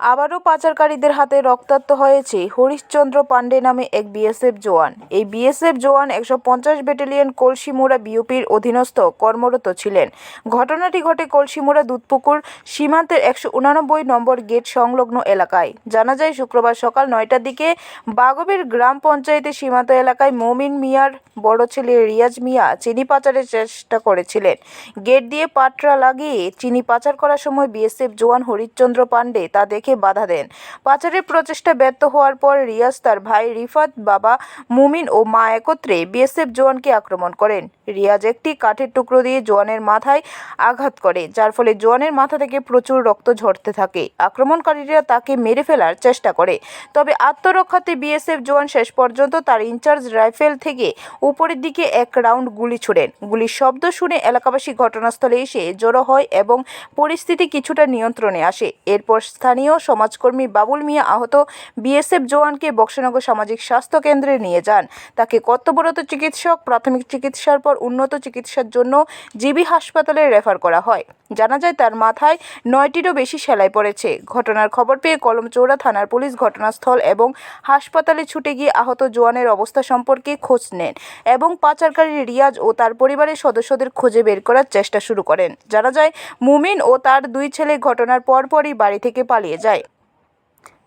আবারও পাচারকারীদের হাতে রক্তাক্ত হয়েছে হরিশচন্দ্র পাণ্ডে নামে এক বিএসএফ জওয়ান। এই বিএসএফ জওয়ান একশো পঞ্চাশ ব্যাটালিয়ন কলসিমুড়া বিওপির অধীনস্থ কর্মরত ছিলেন। ঘটনাটি ঘটে কলসিমুড়া দুধপুকুর সীমান্তের একশো উনানব্বই নম্বর গেট সংলগ্ন এলাকায়। জানা যায়, শুক্রবার সকাল নয়টার দিকে বাগবের গ্রাম পঞ্চায়েতের সীমান্ত এলাকায় মমিন মিয়ার বড় ছেলে রিয়াজ মিয়া চিনি পাচারের চেষ্টা করেছিলেন। গেট দিয়ে পাটরা লাগিয়ে চিনি পাচার করার সময় বিএসএফ জওয়ান হরিশ্চন্দ্র পাণ্ডে তা দেখে বাধা দেন। পাচারের প্রচেষ্টা ব্যর্থ হওয়ার পর রিয়াজ তার ভাই রিফাত বাবা মুমিন ও মা একত্রে বিএসএফ জওয়ানকে আক্রমণ করেন। রিয়াজ একটি কাঠের টুকরো দিয়ে জোয়ানের মাথায় আঘাত করে, যার ফলে জোয়ানের মাথা থেকে প্রচুর রক্ত ঝরতে থাকে। আক্রমণকারীরা তাকে মেরে ফেলার চেষ্টা করে। তবে আত্মরক্ষাতে বিএসএফ জোয়ান শেষ পর্যন্ত তার ইনচার্জ রাইফেল থেকে উপরের দিকে এক রাউন্ড গুলি ছোড়েন। গুলির শব্দ শুনে এলাকাবাসী ঘটনাস্থলে এসে জড়ো হয় এবং পরিস্থিতি কিছুটা নিয়ন্ত্রণে আসে। এরপর স্থানীয় সমাজকর্মী বাবুল মিয়া আহত বিএসএফ জওয়ানকে বক্সনগর সামাজিক স্বাস্থ্য কেন্দ্রে নিয়ে যান। তাকে কর্তব্যরত চিকিৎসক, প্রাথমিক চিকিৎসার পর উন্নত চিকিৎসার জন্য জিবি হাসপাতালে রেফার করা হয়। জানা যায়, তার মাথায় নয়টিরও বেশি সেলাই পড়েছে। ঘটনার খবর পেয়ে কলমচৌড়া থানার পুলিশ ঘটনাস্থল এবং হাসপাতালে ছুটে গিয়ে আহত জোয়ানের অবস্থা সম্পর্কে খোঁজ নেন এবং পাচারকারী রিয়াজ ও তার পরিবারের সদস্যদের খুঁজে বের করার চেষ্টা শুরু করেন। জানা যায়, মুমিন ও তার দুই ছেলে ঘটনার পরপরই বাড়ি থেকে পালিয়ে যায়।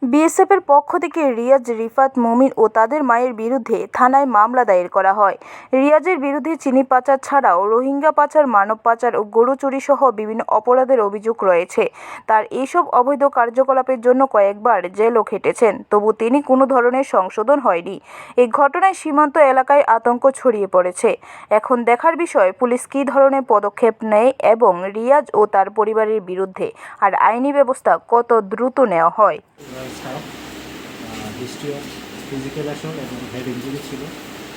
বিএসএফের পক্ষ থেকে রিয়াজ, রিফাত, মমিন ও তাদের মায়ের বিরুদ্ধে থানায় মামলা দায়ের করা হয়। রিয়াজের বিরুদ্ধে চিনি পাচার ছাড়াও রোহিঙ্গা পাচার, মানব পাচার ও গরু চুরি সহ বিভিন্ন অপরাধের অভিযোগ রয়েছে। তার এইসব অবৈধ কার্যকলাপের জন্য কয়েকবার জেলও খেটেছেন, তবু তিনি কোনো ধরনের সংশোধন হয়নি। এই ঘটনায় সীমান্ত এলাকায় আতঙ্ক ছড়িয়ে পড়েছে। এখন দেখার বিষয়, পুলিশ কী ধরনের পদক্ষেপ নেয় এবং রিয়াজ ও তার পরিবারের বিরুদ্ধে আর আইনি ব্যবস্থা কত দ্রুত নেওয়া হয়। Staff history of physical assault এবং হেড ইঞ্জুরি ছিল।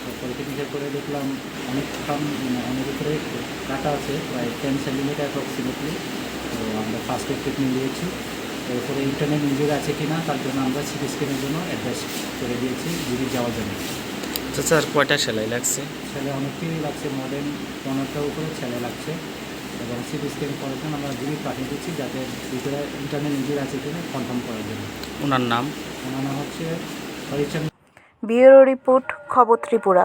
তো পলিটেকনিকের করে দেখলাম অনেক খাম মানে অনেক উপরে কাটা আছে প্রায় টেন সেন্টিমিটার অ্যাপ্রক্সিমেটলি তো আমরা ফার্স্ট এড ট্রিটমেন্ট দিয়েছি তো এরপরে ইন্টারনেট ইঞ্জুরি আছে কি না তার জন্য আমরা সিটি স্ক্যানের জন্য অ্যাডভাইস করে দিয়েছি জিবি যাওয়ার জন্য আচ্ছা স্যার কয়টা সেলাই লাগছে? সেলাই অনেকটাই লাগছে মডার্ন পনেরোটার উপরে সেলাই লাগছে। এবং সিটি স্ক্যান করার জন্য আমরা জিবি পাঠিয়ে দিচ্ছি যাতে ভিতরে ইন্টারনেট ইঞ্জুরি আছে কিনা কনফার্ম করার জন্য। ওনার নাম? ওনার নাম হচ্ছে হরিচন্দ্র ব্যুরো রিপোর্ট খবর ত্রিপুরা।